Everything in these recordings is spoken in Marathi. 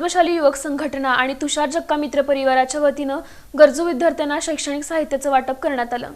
पद्मशाली युवक संघटना आणि तुषार जक्का मित्र परिवाराच्या वतीनं गरजू विद्यार्थ्यांना शैक्षणिक साहित्याचं वाटप करण्यात आलं.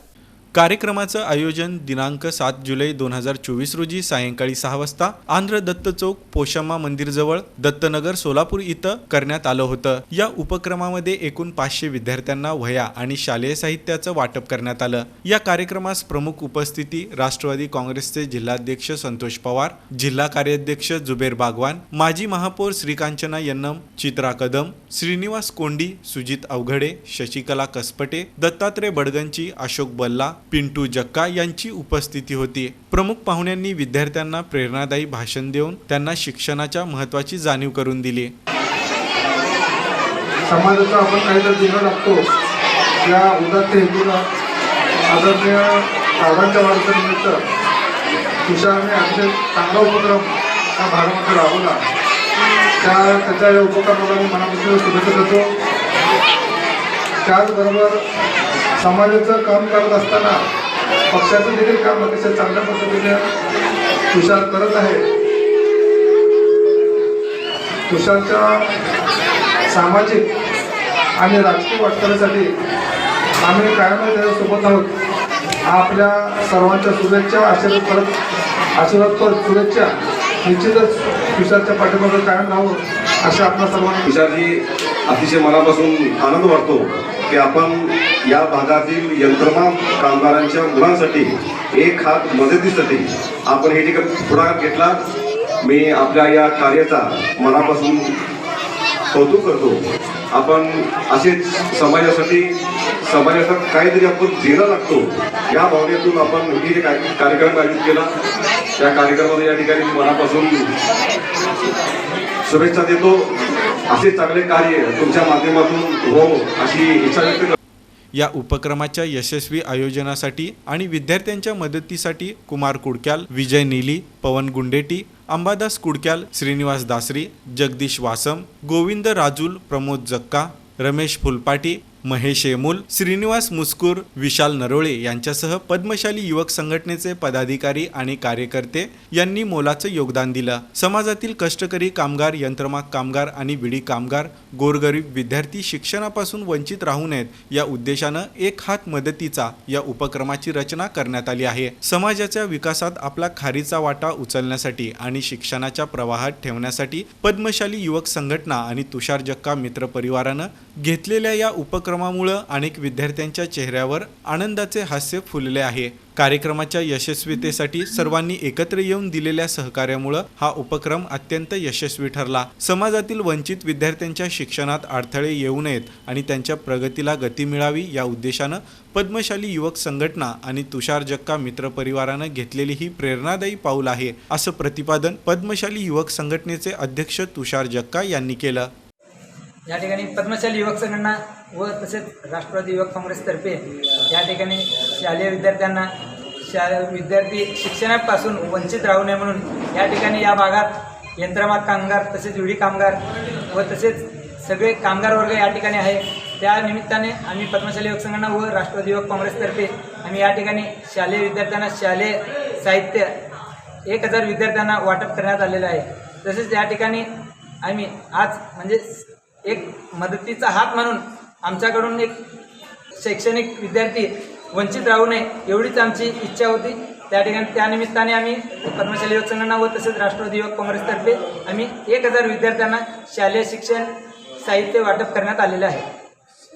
कार्यक्रमाचं आयोजन दिनांक सात जुलै दोन हजार चोवीस रोजी सायंकाळी सहा वाजता आंध्र दत्त चौक पोशम्मा मंदिरजवळ दत्तनगर सोलापूर इथं करण्यात आलं होतं. या उपक्रमामध्ये एकूण पाचशे विद्यार्थ्यांना वह्या आणि शालेय साहित्याचं वाटप करण्यात आलं. या कार्यक्रमास प्रमुख उपस्थिती राष्ट्रवादी काँग्रेसचे जिल्हाध्यक्ष संतोष पवार जिल्हा कार्याध्यक्ष जुबेर बागवान माजी महापौर श्रीकांचना यन्नम चित्रा कदम श्रीनिवास कोंडी सुजित अवघडे शशिकला कसपटे दत्तात्रय बडगंची अशोक बल्ला पिंटू जक्का यांची उपस्थिती होती. प्रमुख पाहुण्यांनी विद्यार्थ्यांना प्रेरणादायी भाषण देऊन त्यांना शिक्षणाच्या महत्त्वाची जाणीव करून दिली. समाजाचा आपण काहीतरी दिला लागतो. या उदात्त हेतूला आदरणीय साहेबांच्या वाढदिवसानिमित्त तुषारने अतिशय चांगला उपक्रम त्या भागामध्ये राबवला. त्या त्याच्या या उपक्रमाला मी मनापासून शुभेच्छा देतो. त्याचबरोबर समाजाचं काम करत असताना पक्षाचं देखील काम अतिशय चांगल्या पद्धतीने तुषार करत आहे. तुषारच्या सामाजिक आणि राजकीय वाटचालीसाठी आम्ही कायम त्याच्यासोबत आहोत. आपल्या सर्वांच्या शुभेच्छा आशीर्वाद करत आशीर्वाद करत शुभेच्छा. निश्चितच तुषारच्या पाठीमागे कायम राहू अशा आपल्या सर्वांना तुषारजी अतिशय मनापासून आनंद वाटतो की आपण या भागातील यंत्रणा कामगारांच्या मुलांसाठी एक हात मदतीसाठी आपण हे ठिकाण पुढाकार घेतला मी आपल्या या कार्याचा मनापासून कौतुक करतो. आपण असेच समाजासाठी समाजाचा काहीतरी आपण देणं लागतो. या भावनेतून आपण हे जे कार्यक्रम आयोजित केला त्या कार्यक्रमामध्ये या ठिकाणी मनापासून शुभेच्छा देतो. असे चांगले कार्य तुमच्या माध्यमातून हो अशी इच्छा व्यक्त करतो. या उपक्रमाच्या यशस्वी आयोजनासाठी आणि विद्यार्थ्यांच्या मदतीसाठी कुमार कुडक्याल विजय नीली पवन गुंडेटी अंबादास कुडक्याल श्रीनिवास दासरी जगदीश वासम गोविंद राजूल प्रमोद जक्का रमेश फुलपाटी महेश येमूल श्रीनिवास मुस्कूर विशाल नरोळे यांच्यासह पद्मशाली युवक संघटनेचे पदाधिकारी आणि कार्यकर्ते यांनी मोलाचं योगदान दिलं. समाजातील कष्टकरी कामगार यंत्रमाग कामगार आणि विडी कामगार गोरगरीब विद्यार्थी शिक्षणापासून वंचित राहू नयेत या उद्देशानं एक हात मदतीचा या उपक्रमाची रचना करण्यात आली आहे. समाजाच्या विकासात आपला खारीचा वाटा उचलण्यासाठी आणि शिक्षणाच्या प्रवाहात ठेवण्यासाठी पद्मशाली युवक संघटना आणि तुषार जक्का मित्र परिवारानं घेतलेल्या या उपक्रमामुळं अनेक विद्यार्थ्यांच्या चेहऱ्यावर आनंदाचे हास्य फुलले आहे. कार्यक्रमाच्या यशस्वीतेसाठी सर्वांनी एकत्र येऊन दिलेल्या सहकार्यामुळं हा उपक्रम अत्यंत यशस्वी ठरला. समाजातील वंचित विद्यार्थ्यांच्या शिक्षणात अडथळे येऊ नयेत आणि त्यांच्या प्रगतीला गती मिळावी या उद्देशानं पद्मशाली युवक संघटना आणि तुषार जक्का मित्र परिवारानं घेतलेली ही प्रेरणादायी पाऊल आहे असं प्रतिपादन पद्मशाली युवक संघटनेचे अध्यक्ष तुषार जक्का यांनी केलं. या ठिकाणी पद्मशाली युवक संघटना व तसेच राष्ट्रवादी युवक काँग्रेसतर्फे या ठिकाणी शालेय विद्यार्थ्यांना शा विद्यार्थी शिक्षणापासून वंचित राहू नये म्हणून या ठिकाणी या भागात यंत्रमाग कामगार तसेच विडी कामगार व तसेच सगळे कामगार वर्ग या ठिकाणी आहे. त्या निमित्ताने आम्ही पद्मशाली युवक संघटना व राष्ट्रवादी युवक काँग्रेसतर्फे आम्ही या ठिकाणी शालेय विद्यार्थ्यांना शालेय साहित्य एक हजार विद्यार्थ्यांना वाटप करण्यात आलेलं आहे. तसेच या ठिकाणी आम्ही आज म्हणजे एक मदतीचा हात म्हणून आमच्याकडून एक शैक्षणिक विद्यार्थी वंचित राहू नये एवढीच आमची इच्छा होती. त्या ठिकाणी त्यानिमित्ताने आम्ही पद्मशाली युवक संघटना व तसेच राष्ट्रवादी युवक काँग्रेसतर्फे आम्ही एक हजार विद्यार्थ्यांना शालेय शिक्षण साहित्य वाटप करण्यात आलेलं आहे.